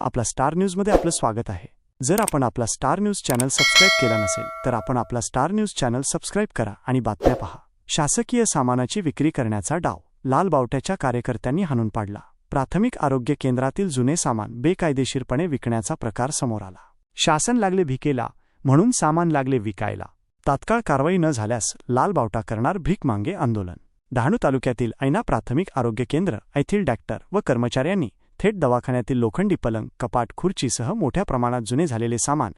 आपला स्टार न्यूजमध्ये आपलं स्वागत आहे. जर आपण आपला स्टार न्यूज चॅनल सबस्क्राईब केला नसेल तर आपण आपला स्टार न्यूज चॅनल सबस्क्राईब करा आणि बातम्या पहा. शासकीय सामानाची विक्री करण्याचा डाव लाल बावट्याच्या कार्यकर्त्यांनी हाणून पाडला. प्राथमिक आरोग्य केंद्रातील जुने सामान बेकायदेशीरपणे विकण्याचा प्रकार समोर आला. शासन लागले भिकेला म्हणून सामान लागले विकायला. तात्काळ कारवाई न झाल्यास लाल बावटा करणार भीक मांगे आंदोलन. डहाणू तालुक्यातील ऐना प्राथमिक आरोग्य केंद्र येथील डॉक्टर व कर्मचाऱ्यांनी थेट दवाखान्यातील लोखंडी पलंग कपाट खुर्चीसह मोठ्या प्रमाणात जुने झालेले सामान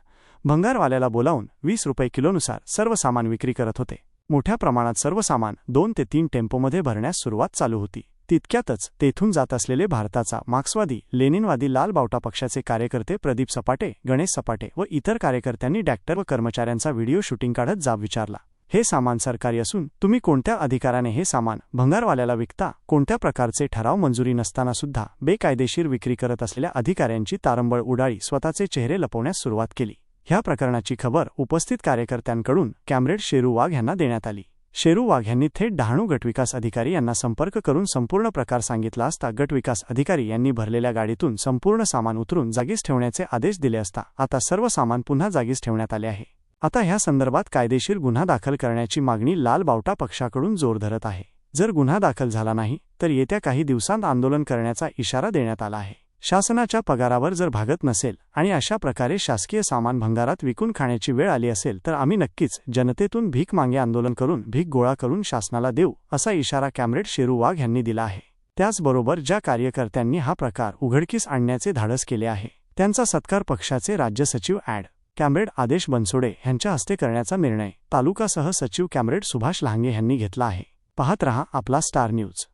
भंगारवाल्याला बोलावून वीस रुपये किलोनुसार सर्व सामान विक्री करत होते. मोठ्या प्रमाणात सर्व सामान दोन ते तीन टेम्पोमध्ये भरण्यास सुरुवात चालू होती. तितक्यातच तेथून जात असलेले भारताचा मार्क्सवादी लेनिनवादी लाल बावटा पक्षाचे कार्यकर्ते प्रदीप सपाटे गणेश सपाटे व इतर कार्यकर्त्यांनी डॅक्टर व कर्मचाऱ्यांचा व्हिडिओ शूटिंग काढत जाब विचारला. हे सामान सरकारी असून तुम्ही कोणत्या अधिकाराने हे सामान भंगारवाल्याला विकता कोणत्या प्रकारचे ठराव मंजुरी नसताना सुद्धा बेकायदेशीर विक्री करत असलेल्या अधिकाऱ्यांची तारंबळ उडाळी स्वतःचे चेहरे लपवण्यास सुरुवात केली. ह्या प्रकरणाची खबर उपस्थित कार्यकर्त्यांकडून कॅम्रेड शेरू वाघ यांना देण्यात आली. शेरू वाघ यांनी थेट डहाणू गटविकास अधिकारी यांना संपर्क करून संपूर्ण प्रकार सांगितला असता गटविकास अधिकारी यांनी भरलेल्या गाडीतून संपूर्ण सामान उतरून जागीच ठेवण्याचे आदेश दिले असता आता सर्व सामान पुन्हा जागीच ठेवण्यात आले आहे. आता ह्या संदर्भात कायदेशीर गुन्हा दाखल करण्याची मागणी लाल बावटा पक्षाकडून जोर धरत आहे. जर गुन्हा दाखल झाला नाही तर येत्या काही दिवसांत आंदोलन करण्याचा इशारा देण्यात आला आहे. शासनाच्या पगारावर जर भागत नसेल आणि अशा प्रकारे शासकीय सामान भंगारात विकून खाण्याची वेळ आली असेल तर आम्ही नक्कीच जनतेतून भीक मागे आंदोलन करून भीक गोळा करून शासनाला देऊ असा इशारा कॅम्रेड शेरू वाघ यांनी दिला आहे. त्याचबरोबर ज्या कार्यकर्त्यांनी हा प्रकार उघडकीस आणण्याचे धाडस केले आहे त्यांचा सत्कार पक्षाचे राज्य सचिव ॲड. कॅम्रेड आदेश बनसोडे यांच्या हस्ते करण्याचा निर्णय तालुकासह सचिव कॅम्रेड सुभाष लहांगे यांनी घेतला आहे. पाहत रहा आपला स्टार न्यूज.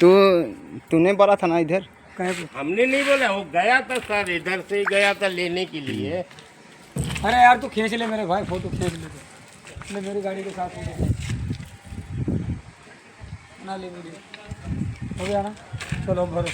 तो तूने बोला था ना इधर? हमने नहीं बोला वो गया था सर इधर से ही गया था लेने के लिए। अरे यार तू खींच ले मेरे भाई फोटो खींच ले तू। ले मेरी गाड़ी के साथ फोटो ना ले मेरी। हो गया ना? चलो भरो।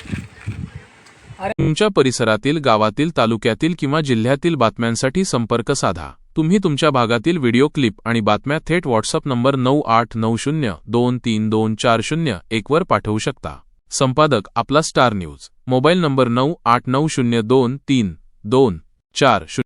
तुमच्या परिसरातील गावातील तालुक्यातील किंवा जिल्ह्यातील बातम्यांसाठी संपर्क साधा. तुम्ही तुमच्या भागातील व्हिडिओ क्लिप आणि बातम्या थेट व्हॉट्सअप नंबर नऊ आठ नऊ शून्य दोन तीन दोन चार शून्य एकवर पाठवू शकता. संपादक आपला स्टार न्यूज. मोबाईल नंबर नऊ आठ नऊ शून्य दोन तीन दोन चार शून्य